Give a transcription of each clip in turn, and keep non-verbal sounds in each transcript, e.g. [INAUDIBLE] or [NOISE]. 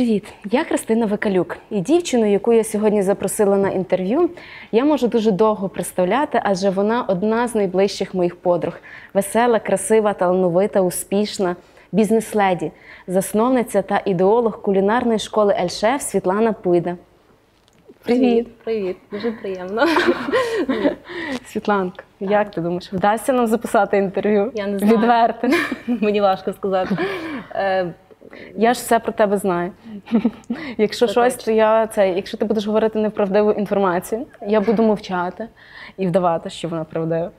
Привіт, я Христина Викалюк. І дівчину, яку я сьогодні запросила на інтерв'ю, я можу дуже довго представляти, адже вона одна з найближчих моїх подруг. Весела, красива, талановита, успішна, бізнес-леді, засновниця та ідеолог кулінарної школи Ельшеф Світлана Пуйда. Привіт. Привіт, дуже приємно. [LAUGHS] Світланка, як ти думаєш, вдасться нам записати інтерв'ю? Я не знаю. Відверте. [LAUGHS] Мені важко сказати. Я ж все про тебе знаю. [LAUGHS] Якщо Це щось, то я це, якщо ти будеш говорити неправдиву інформацію, я буду мовчати і вдавати, що вона правдива.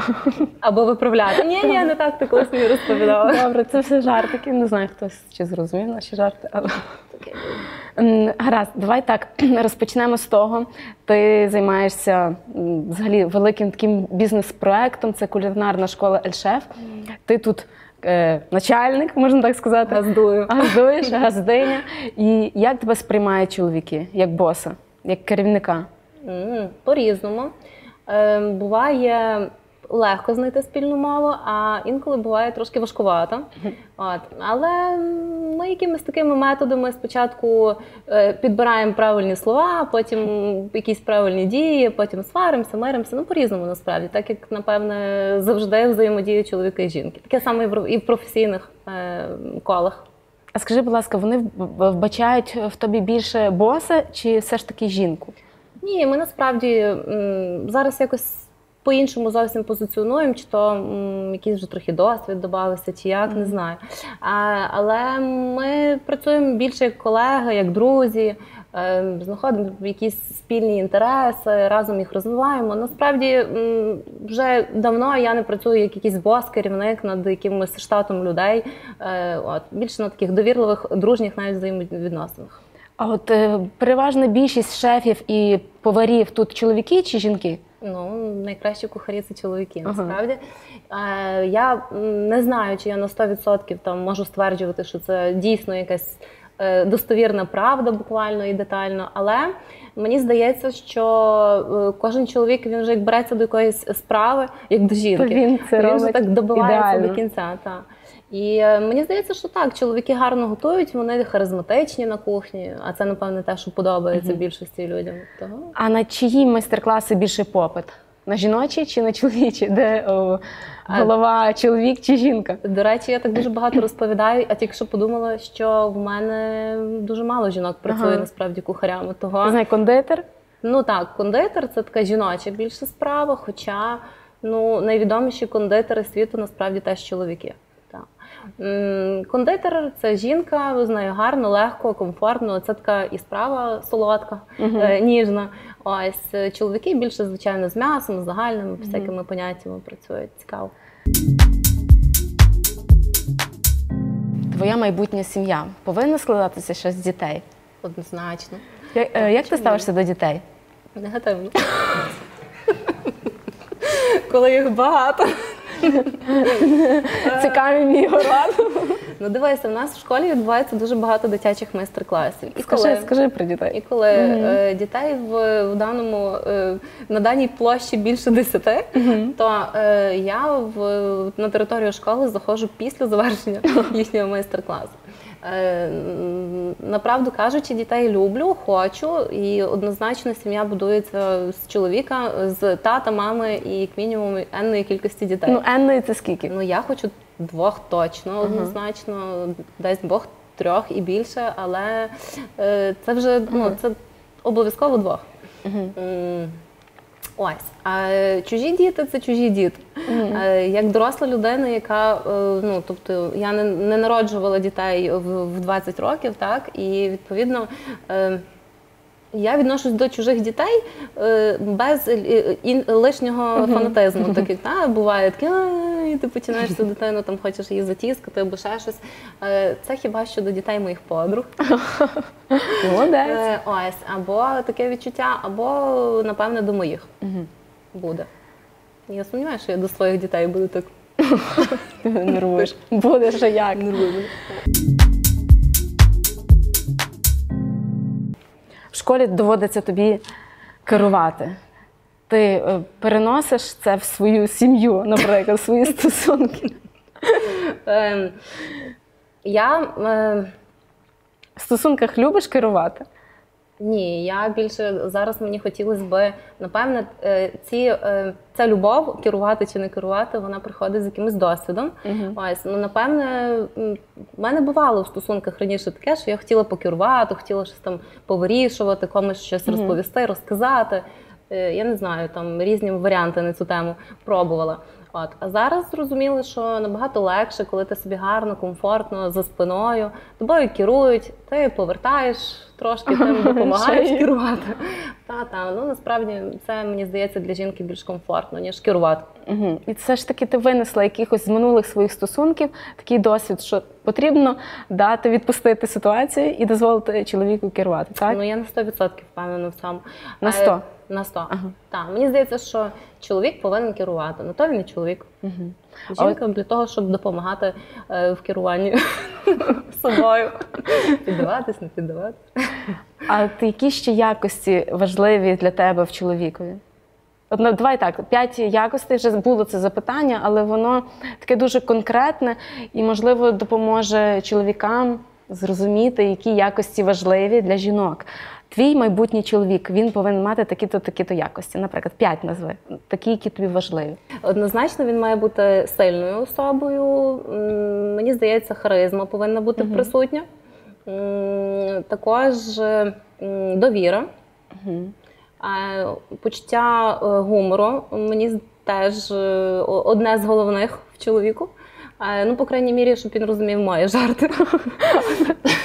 [LAUGHS] Або виправляти. Ні, ні, не так ти колись мені розповідала. Добре, це все жартики. Не знаю, хтось чи зрозумів наші жарти, але гаразд, давай так [CLEARS THROAT] розпочнемо з того. Ти займаєшся взагалі великим таким бізнес-проектом. Це кулінарна школа Ельшеф. Ти тут е, начальник, можна так сказати. Газдую. Газдуєш, [LAUGHS] газдиня. І як тебе сприймають чоловіки, як боса, як керівника? По-різному. Е, Буває легко знайти спільну мову, а інколи буває трошки важкувато. От. Але ми якимись такими методами спочатку е, підбираємо правильні слова, потім якісь правильні дії, потім сваримося, миримося. Ну, по-різному насправді, так як, напевне, завжди взаємодіють чоловіка і жінки. Таке саме і в- і в професійних е, колах. А скажи, будь ласка, вони вбачають в тобі більше боса чи все ж таки жінку? Ні, ми насправді зараз якось по-іншому зовсім позиціонуємо, чи то м, якийсь вже трохи досвід додався, чи як, не знаю. А, але ми працюємо більше як колеги, як друзі, е, знаходимо якісь спільні інтереси, разом їх розвиваємо. Насправді м, вже давно я не працюю як якийсь бос, керівник над якимось штатом людей. Е, От, більше на таких довірливих, дружніх навіть взаємовідносинах. А от е, переважна більшість шефів і поварів тут чоловіки чи жінки? Ну, найкращі кухарі це чоловіки, насправді. Е, я не знаю, чи я на 100% там можу стверджувати, що це дійсно якась е, достовірна правда, буквально і детально. Але мені здається, що е, кожен чоловік він вже як береться до якоїсь справи, як до жінки. То він це він вже так добивається ідеально. до кінця. Та. І е, мені здається, що так, чоловіки гарно готують, вони харизматичні на кухні, а це, напевне, те, що подобається більшості людям. Того А на чиї майстер-класи більше попит? На жіночі чи на чоловічі? Де о, голова, чоловік чи жінка? До речі, я так дуже багато розповідаю, а тільки що подумала, що в мене дуже мало жінок працює Ага. насправді кухарями. Того знаю, кондитер? ну так, кондитер це така жіноча більше справа. Хоча ну найвідоміші кондитери світу насправді теж чоловіки. Кондитер це жінка, з нею гарно, легко, комфортно. Це така і справа солодка, е, ніжна. Ось е, чоловіки більше, звичайно, з м'ясом, з загальними всякими поняттями працюють. Цікаво. Твоя майбутня сім'я повинна складатися ще з дітей. Однозначно. Я- е, Як ти ставишся до дітей? Негативно. Коли їх багато. Це камінь мій город. Ну дивися, в нас в школі відбувається дуже багато дитячих майстер-класів. І Скажи, коли, скажи про дітей. і коли е, дітей в, в даному е, на даній площі більше десяти, то е, я в, на територію школи заходжу після завершення [LAUGHS] їхнього майстер-класу. Е, Направду кажучи, дітей люблю, хочу, і однозначно сім'я будується з чоловіка, з тата, мами і як мінімум енної кількості дітей. Ну, Енної це скільки? Ну я хочу двох точно, однозначно, десь двох, трьох і більше, але е, це вже ну, це обов'язково двох. М, Ось. А е, чужі діти це чужі діти. Е, Як доросла людина, яка е, ну тобто я не, не народжувала дітей в, в 20 років, так і відповідно. Я відношусь до чужих дітей е, без лишнього фанатизму. [LAUGHS] Так як та, буває таке, «Ай», ти починаєш цю дитину, там хочеш її затіскати або ще щось. Е, Це хіба що до дітей моїх подруг. [LAUGHS] Молодець. Е, Ось, або таке відчуття, або, напевне, до моїх буде. Я сумніваюся, що я до своїх дітей буду так [LAUGHS] нервуєш. Буде ще як. нервувати. В школі доводиться тобі керувати. Ти е, переносиш це в свою сім'ю, наприклад, в свої стосунки. Ем, Я е, В стосунках любиш керувати? Ні, я більше зараз мені хотілося би, напевне, е, ці, е, ця любов керувати чи не керувати, вона приходить з якимось досвідом. Мгм. Ось, ну напевне, в мене бувало в стосунках раніше таке, що я хотіла покерувати, хотіла щось там повирішувати, комусь щось Мгм. розповісти, розказати. Е, Я не знаю, там різні варіанти на цю тему пробувала. От. А зараз зрозуміли, що набагато легше, коли ти собі гарно, комфортно за спиною, тобою керують, ти повертаєш трошки, тим [LAUGHS] допомагаєш керувати. Та, та, ну насправді це мені здається для жінки більш комфортно, ніж керувати. Угу. І все ж таки ти винесла якихось з минулих своїх стосунків такий досвід, що потрібно дати відпустити ситуацію і дозволити чоловіку керувати. Так? Ну я на 100% впевнена в цьому. На Е, 100? На 100. Ага. Так, мені здається, що чоловік повинен керувати, на то він і чоловік. Угу. Жінка для того, щоб допомагати е, в керуванні [LAUGHS] собою. Піддаватись, не піддаватись. А ти які ще якості важливі для тебе в чоловікові? От, ну, давай так, п'ять якостей вже було це запитання, але воно таке дуже конкретне і, можливо, допоможе чоловікам зрозуміти, які якості важливі для жінок. Твій майбутній чоловік він повинен мати такі-то, такі-то якості. Наприклад, п'ять назви, такі, які тобі важливі. Однозначно він має бути сильною особою. Мені здається, харизма повинна бути Мгм. присутня. Також е, довіра. Угу. Почуття е, гумору мені теж е, одне з головних в чоловіку. Ну, по крайній мірі, щоб він розумів мої жарти. [LAUGHS]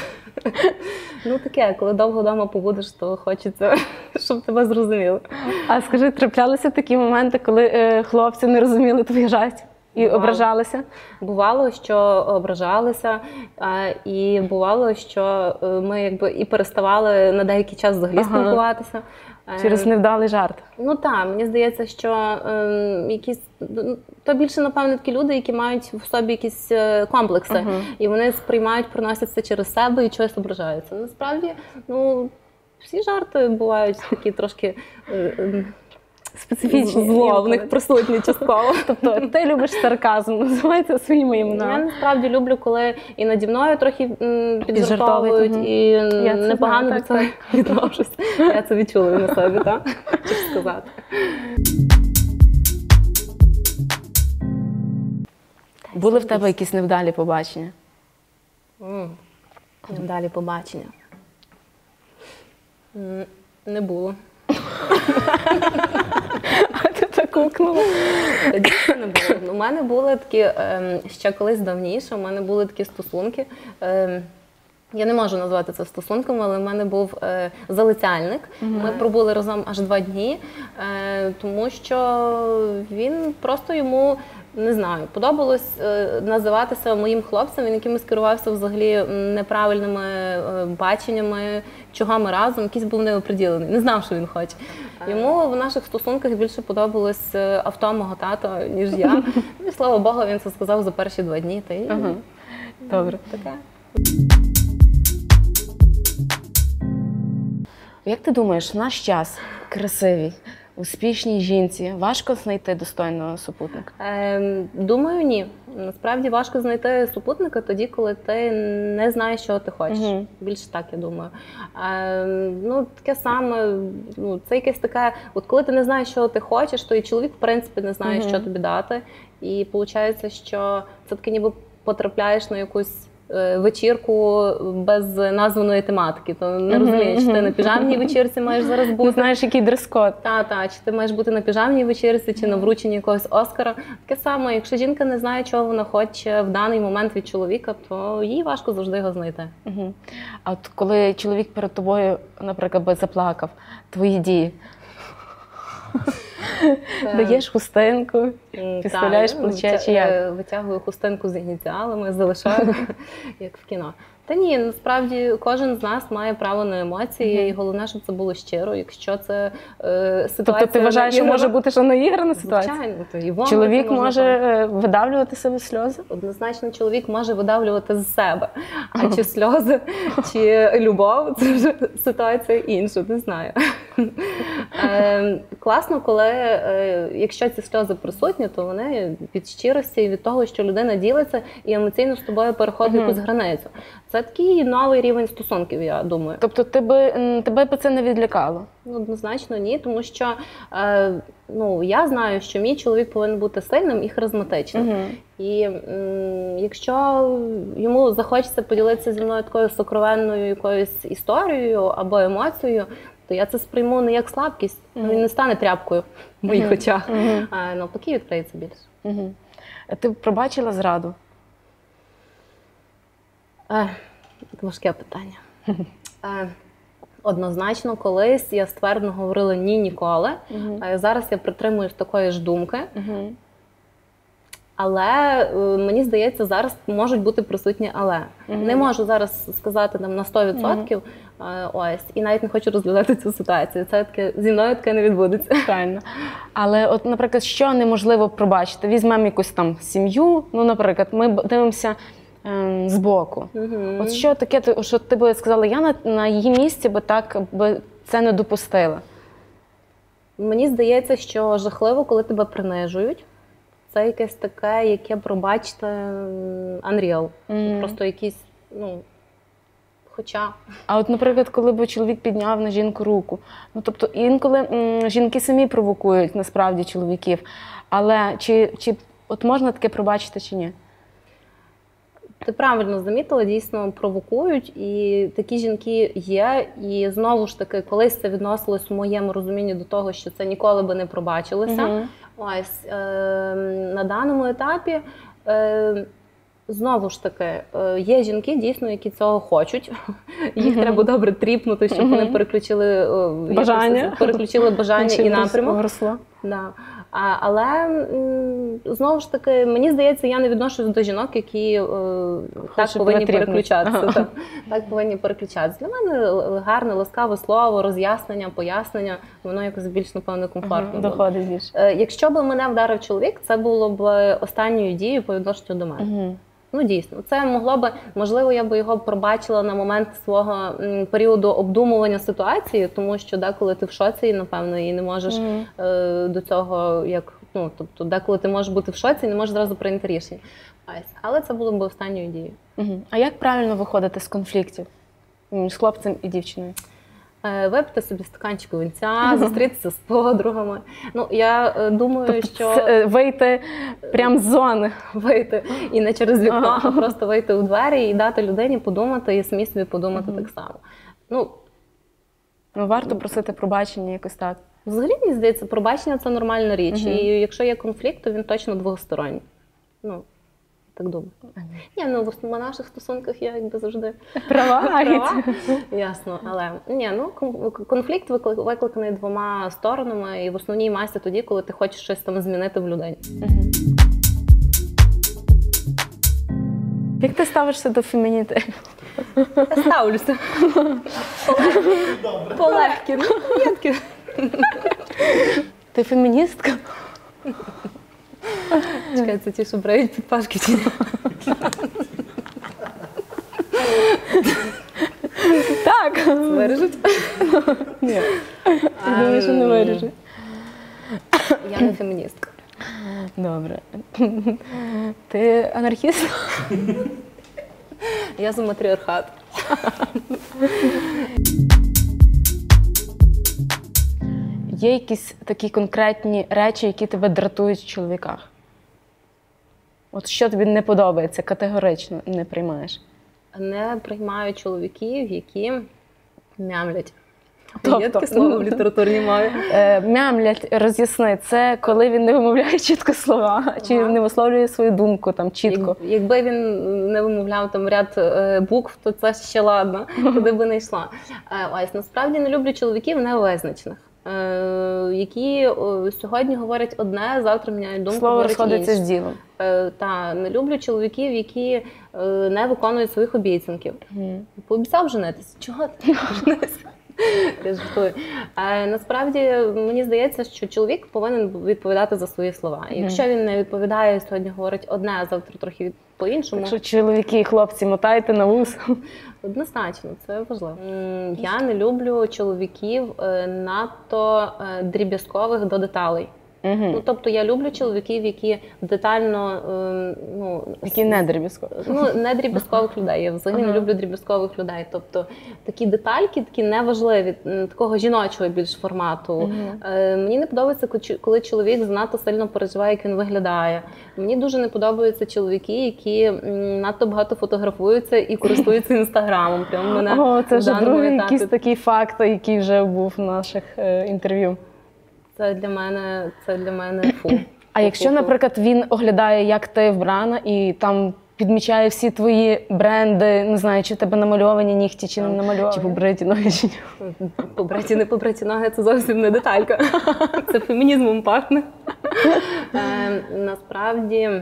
Ну, таке, коли довго вдома побудеш, то хочеться, щоб тебе зрозуміли. А скажи, траплялися такі моменти, коли е, хлопці не розуміли твою жасть? і Бувало. ображалися? Бувало, що ображалися, і бувало, що е, ми якби і переставали на деякий час взагалі Ага. спілкуватися. Е, Через невдалий жарт. Ну так, мені здається, що е, якісь ну, то більше, напевно, такі люди, які мають в собі якісь комплекси, комплекси, Ага. і вони сприймають, проносять це через себе і чогось ображаються. Насправді, ну всі жарти бувають такі трошки е, ем, Специфічні зло в них присутні частково. [LAUGHS] Тобто ти любиш сарказм, [LAUGHS] називається своїми Я насправді люблю, коли і наді мною трохи піджартовують, і Я непогано знаю, до так, цього відношусь. Я це відчула на собі, так? Хочу сказати. Були в тебе якісь невдалі побачення? М, Далі побачення. Не було. [LAUGHS] А ти так укнула. Тоді ще не було. У мене були такі ем, ще колись давніше. У мене були такі стосунки. Ем, я не можу назвати це стосунком, але в мене був е, залицяльник. Ми пробули разом аж два дні, е, тому що він просто йому. Не знаю, подобалось е, називатися моїм хлопцем. Він якимось керувався взагалі неправильними е, баченнями, чого ми разом, якийсь був неоприділений. Не знав, що він хоче. Йому в наших стосунках більше подобалось е, авто мого тата, ніж я. [LAUGHS] Ну і слава Богу, він це сказав за перші два дні. Та й Ага. Добре. таке. Як ти думаєш, наш час красивій, успішній жінці важко знайти достойного супутника? Ем, думаю, ні. Насправді важко знайти супутника тоді, коли ти не знаєш, чого ти хочеш. Мгм. Більше так, я думаю. Ем, ну, таке саме, ну, це якесь таке, от коли ти не знаєш, чого ти хочеш, то і чоловік, в принципі, не знає, Мгм. що тобі дати. І виходить, що це таки ніби потрапляєш на якусь. Е, Вечірку без названої тематики, то не розумієш, чи ти на піжамній вечірці маєш зараз Не бути, знаєш, який дрес-код. та, та, чи ти маєш бути на піжамній вечірці, чи на врученні якогось Оскара. Таке саме, якщо жінка не знає, чого вона хоче в даний момент від чоловіка, то їй важко завжди його знайти. Угу. А от коли чоловік перед тобою, наприклад, заплакав, твої дії. Даєш хустинку, підставляєш плече чи як? е, Витягую хустинку з ініціалами, залишаю, [LAUGHS] як в кіно. Та ні, насправді кожен з нас має право на емоції, Мгм. і головне, щоб це було щиро. Якщо це е, ситуація... Тобто ти вважаєш, що може бути що наіграна ситуація? Звичайно, то і Чоловік можна може е, видавлювати себе сльози? Однозначно, чоловік може видавлювати з себе. А чи [LAUGHS] сльози, чи любов це вже ситуація інша, не знаю. Е, класно, коли е, якщо ці сльози присутні, то вони від щирості і від того, що людина ділиться і емоційно з тобою переходить якусь границю. Це такий новий рівень стосунків, я думаю. Тобто тебе, м, тебе б це не відлякало? Ну, однозначно ні, тому що е, ну, я знаю, що мій чоловік повинен бути сильним і харизматичним. Угу. І м, якщо йому захочеться поділитися зі мною такою сокровенною якоюсь історією або емоцією, то я це сприйму не як слабкість, Мгм. він не стане тряпкою в моїх Мгм. очах. Мгм. А навпаки, відкриється більше. Угу. Ти пробачила зраду? Е, важке питання. [LAUGHS] Е, однозначно, колись я ствердно говорила ні ніколи. Е, зараз я притримуюсь такої ж думки. Але е, мені здається, зараз можуть бути присутні але. Мгм. Не можу зараз сказати там на 100%. е, Ось, і навіть не хочу розглядати цю ситуацію. Це таке зі мною таке не відбудеться. Правильно. Але, от, наприклад, що неможливо пробачити? Візьмемо якусь там сім'ю. Ну, наприклад, ми дивимося ем, збоку. От що таке, що ти би сказала, я на, на її місці би так би це не допустила. Мені здається, що жахливо, коли тебе принижують. Це якесь таке, яке пробачте м, Unreal. Мгм. Просто якісь, ну. Хоча А от, наприклад, коли б чоловік підняв на жінку руку. Ну тобто інколи м, жінки самі провокують насправді чоловіків. Але чи, чи от можна таке пробачити чи ні? Ти правильно замітила, дійсно провокують, і такі жінки є. І знову ж таки, колись це відносилось в моєму розумінні до того, що це ніколи би не пробачилося. Мгм. Ось е, на даному етапі. Е, Знову ж таки, е, є жінки, дійсно, які цього хочуть. [LAUGHS] Їх Мгм. треба добре тріпнути, щоб вони переключили е, Бажання. якось переключили бажання і напрямок. Да. А, але знову ж таки, мені здається, я не відношусь до жінок, які е, так повинні переключатися. Ага. Так, так повинні переключатися. Для мене гарне, ласкаве слово, роз'яснення, пояснення, воно якось більш напевно комфортно. Ага. Доходить більше. Е, Якщо б мене вдарив чоловік, це було б останньою дією по відношенню до мене. Ну дійсно, це могло би можливо, я би його пробачила на момент свого періоду обдумування ситуації, тому що деколи ти в шоці, напевно, і не можеш е, до цього, як ну тобто, деколи ти можеш бути в шоці і не можеш зразу прийняти рішення. Але це було б останньою дією. Угу. А як правильно виходити з конфліктів між хлопцем і дівчиною? Е, Випити собі стаканчик винця, [LAUGHS] зустрітися з подругами. Ну я е, думаю, Тобто що е, вийти прямо з зони. [LAUGHS] вийти і не через вікно, а просто вийти у двері і дати людині подумати і самі собі подумати так само. Ну Ну, варто просити пробачення якось так. Взагалі, мені здається, пробачення це нормальна річ. І якщо є конфлікт, то він точно двосторонній. Ну, так думаю. Ні, ну в основному наших стосунках я якби завжди [LAUGHS] Права. [LAUGHS] права. Ясно, але ні, ну конфлікт викли- викликаний двома сторонами, і в основній масі тоді, коли ти хочеш щось там змінити в людині. Як ти ставишся до фемінітиву? Я ставлюся. Полегкі. Ну. Ти феміністка? Чекай, це ті, що брають під пашки чи ні? Так. Виріжуть? Ні. Я думаю, що не виріжу. Я не феміністка. Добре. Ти анархіст? Я за матріархат. Є якісь такі конкретні речі, які тебе дратують в чоловіках? От що тобі не подобається, категорично не приймаєш? Не приймаю чоловіків, які мямлять. Тобто? Є таке слово в літературній мові. Е, мямлять, роз'ясни, це коли він не вимовляє чітко слова, чи Ага. не висловлює свою думку там чітко. Як- якби він не вимовляв там ряд е, букв, то це ще ладно, [LAUGHS] куди би не йшла. Е, Ось насправді не люблю чоловіків невизначених, які сьогодні говорять одне, завтра міняють думку. Слово розходиться з ділом. Е, Та не люблю чоловіків, які е, не виконують своїх обіцянків. Мгм. Пообіцяв женитися. Чого ти женився? Я жартую. Е, насправді мені здається, що чоловік повинен відповідати за свої слова. І Якщо він не відповідає, сьогодні говорить одне, а завтра трохи по-іншому. Якщо чоловіки і хлопці мотайте на вус. [LAUGHS] Однозначно, це важливо. Я не люблю чоловіків е, надто е, дріб'язкових до деталей. Ну, тобто я люблю чоловіків, які детально е, ну, Які не дріб'язкові. ну, не дріб'язкових людей. Я взагалі не люблю дріб'язкових людей. Тобто такі детальки, такі неважливі, такого жіночого більш формату. Е, мені не подобається, коли чоловік занадто сильно переживає, як він виглядає. Мені дуже не подобаються чоловіки, які надто багато фотографуються і користуються [LAUGHS] інстаграмом. Прямо мене О, це вже другий етапі якийсь такий факт, який вже був в наших е, інтерв'ю. Це для мене це для мене [CLEARS THROAT] фу. А якщо, наприклад, він оглядає, як ти вбрана, і там підмічає всі твої бренди, не знаю, чи тебе намальовані нігті, чи не намальовані, чи побриті ноги, чи ні. Побраті, не побраті ноги це зовсім не деталька. [LAUGHS] Це фемінізмом пахне. Е, насправді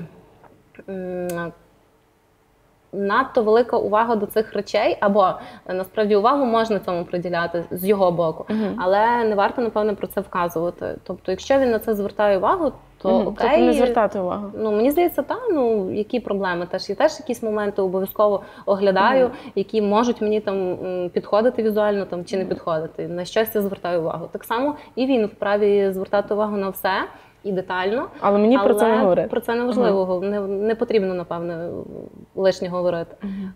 надто велика увага до цих речей, або е, насправді увагу можна цьому приділяти з його боку, але не варто, напевно, про це вказувати. Тобто, якщо він на це звертає увагу, то Мгм. окей. Тобто не звертати увагу. Ну мені здається, та ну які проблеми теж є теж якісь моменти обов'язково оглядаю, які можуть мені там підходити візуально там чи не підходити. На щастя, звертаю увагу. Так само і він вправі звертати увагу на все і детально. Але мені про це не але говорити. Про це не важливо, не, не потрібно, напевне, лишнє говорити.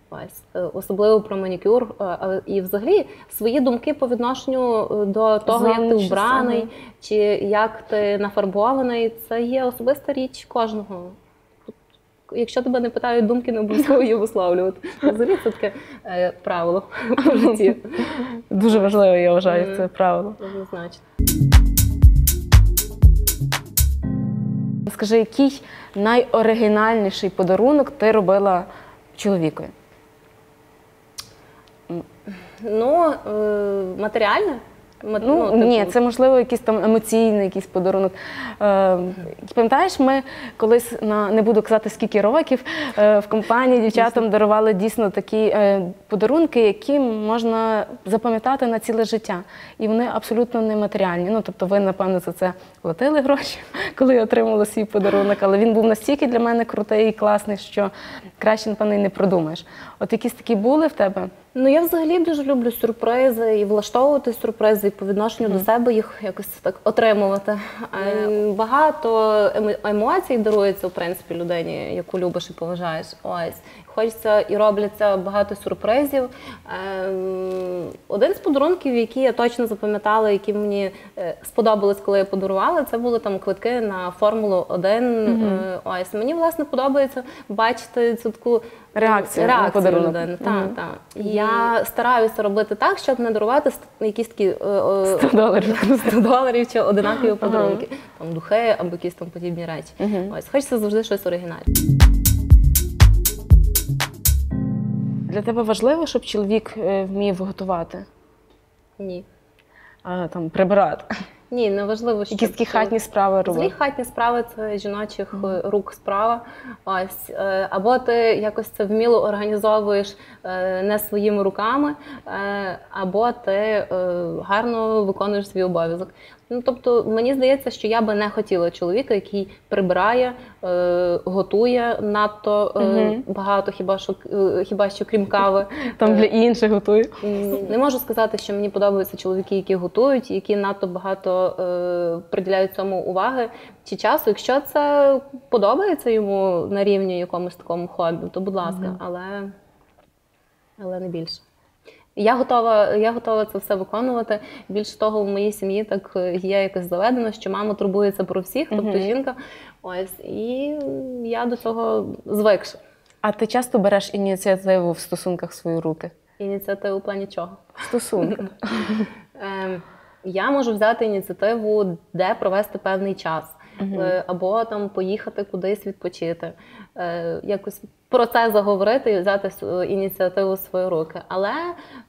Ось Е, особливо про манікюр. е, І взагалі свої думки по відношенню е, до того, як ти вбраний, ага. чи як ти нафарбований, це є особиста річ кожного. Якщо тебе не питають думки, не обов'язково її висловлювати. Взагалі це таке е, правило в житті. Дуже важливо, я вважаю, це правило. Однозначно. Скажи, який найоригінальніший подарунок ти робила чоловікові? Ну, е, Мат- Ну, типу, ні, це можливо якийсь там емоційний якийсь подарунок. Е, пам'ятаєш, ми колись на не буду казати скільки років е, в компанії дівчатам дарували дійсно такі е, подарунки, які можна запам'ятати на ціле життя. І вони абсолютно нематеріальні. Ну тобто, ви напевно за це платили гроші, [LAUGHS] коли я отримала свій подарунок. Але він був настільки для мене крутий і класний, що краще напевно і не продумаєш. От якісь такі були в тебе? Ну, я взагалі дуже люблю сюрпризи і влаштовувати сюрпризи, і по відношенню до себе їх якось так отримувати. Е, Багато емо- емоцій дарується, в принципі, людині, яку любиш і поважаєш. Ось. Хочеться і робляться багато сюрпризів. Ем, Один з подарунків, які я точно запам'ятала, які мені е, сподобались, коли я подарувала, це були там квитки на Формулу 1. Е, Ось мені власне подобається бачити цю таку Реакцію реакцію людини. Так, Мгм. так. Я стараюся робити так, щоб не дарувати якісь такі е, е, 100 доларів. [LAUGHS] 100 доларів чи одинакові подарунки, там духи або якісь там подібні речі. Мгм. Ось хочеться завжди щось оригінальне. Для тебе важливо, щоб чоловік е, вмів готувати, Ні. а там прибирати. Ні, не важливо, що Якісь такі хатні справи робити. хатні справи це жіночих е, рук справа. Ось е, або ти якось це вміло організовуєш е, не своїми руками, або ти гарно виконуєш свій обов'язок. Ну тобто, мені здається, що я би не хотіла чоловіка, який прибирає, готує надто е, Мгм. багато, хіба що хіба що крім кави. [LAUGHS] Там для інших готую. М, Не можу сказати, що мені подобаються чоловіки, які готують, які надто багато е, приділяють цьому уваги чи часу. Якщо це подобається йому на рівні якомусь такому хобі, то будь ласка, але, але не більше. Я готова, я готова це все виконувати. Більше того, в моїй сім'ї так є якось заведено, що мама турбується про всіх, тобто Мгм. жінка. Ось і я до цього звикша. А ти часто береш ініціативу в стосунках в свої руки? Ініціативу в плані чого? В стосунках. [LAUGHS] Я можу взяти ініціативу, де провести певний час, Е, або там поїхати кудись відпочити, Е, якось про це заговорити і взяти ініціативу в свої руки. Але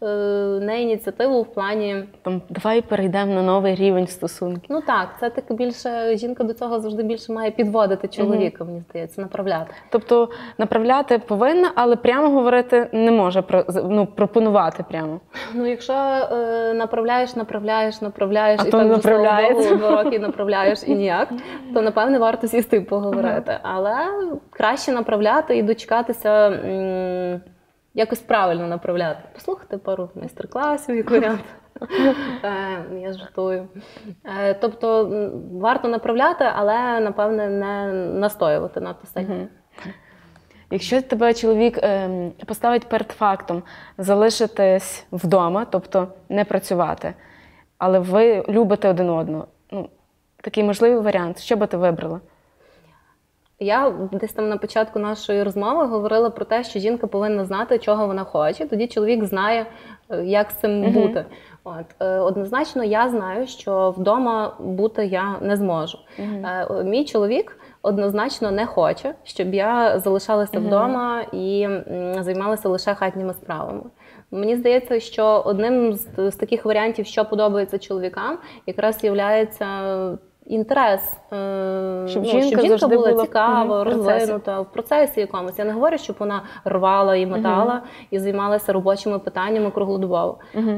е, не ініціативу в плані. Там давай перейдемо на новий рівень стосунків. Ну так, це таки більше жінка до цього завжди більше має підводити чоловіка, мені здається, направляти. Тобто направляти повинна, але прямо говорити не може про ну, пропонувати прямо. Ну, якщо е, направляєш, направляєш, направляєш, А і то так направляється. Два роки направляєш і ніяк, [LAUGHS] то напевне варто сісти поговорити. Але краще направляти і дочекатися. м, Якось правильно направляти. Послухати пару майстер-класів, як варіант. [LAUGHS] Е, Я жартую. Е, Тобто варто направляти, але напевне не настоювати надто сильно. Якщо тебе чоловік ем, поставить перед фактом залишитись вдома, тобто не працювати, але ви любите один одного, ну, такий можливий варіант, що би ти вибрала? Я десь там на початку нашої розмови говорила про те, що жінка повинна знати, чого вона хоче. Тоді чоловік знає, е, як з цим Мгм. бути. От е, однозначно, я знаю, що вдома бути я не зможу. О, Мій чоловік однозначно не хоче, щоб я залишалася Мгм. вдома і займалася лише хатніми справами. Мені здається, що одним з таких варіантів, що подобається чоловікам, якраз є інтерес, е, Щоб ну, жінка щоб жінка завжди була цікава, розвинута в процесі якомусь. Я не говорю, щоб вона рвала і метала і займалася робочими питаннями круглодобово. Угу.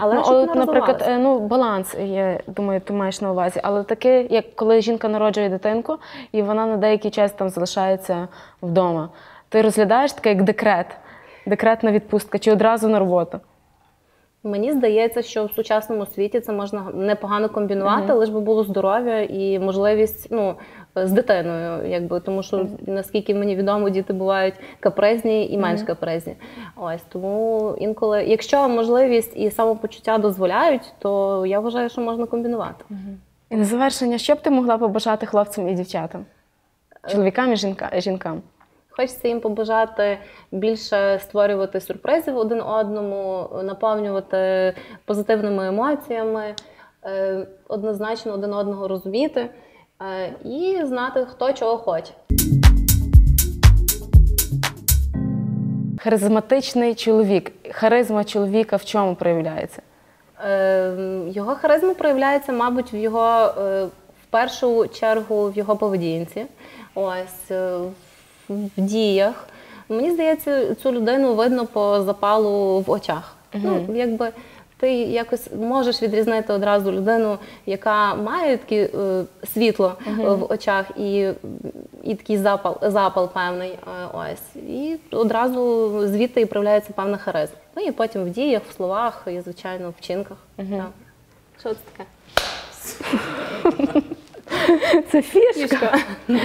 Але ну, щоб от, наприклад, е, ну, баланс, я думаю, ти маєш на увазі. Але таке, як коли жінка народжує дитинку, і вона на деякий час там залишається вдома. Ти розглядаєш таке як декрет, декретна відпустка чи одразу на роботу. Мені здається, що в сучасному світі це можна непогано комбінувати, лише би було здоров'я і можливість ну, з дитиною, якби тому що наскільки мені відомо, діти бувають капризні і менш капризні. Ось тому інколи, якщо можливість і самопочуття дозволяють, то я вважаю, що можна комбінувати. І на завершення, що б ти могла побажати хлопцям і дівчатам? Чоловікам і жінка, жінкам? Хочеться їм побажати більше створювати сюрпризів один одному, наповнювати позитивними емоціями, е, однозначно один одного розуміти е, і знати, хто чого хоче. Харизматичний чоловік. Харизма чоловіка в чому проявляється? Е, Його харизма проявляється, мабуть, в його в першу чергу в його поведінці, ось в діях. Мені здається, цю людину видно по запалу в очах. Ну, якби ти якось можеш відрізнити одразу людину, яка має таке е, світло е, в очах і, і такий запал, запал певний. е, ось. І одразу звідти і проявляється певна харизма. Ну і потім в діях, в словах і, звичайно, в вчинках. Так. Що це таке? [LAUGHS] Це фішка. [LAUGHS]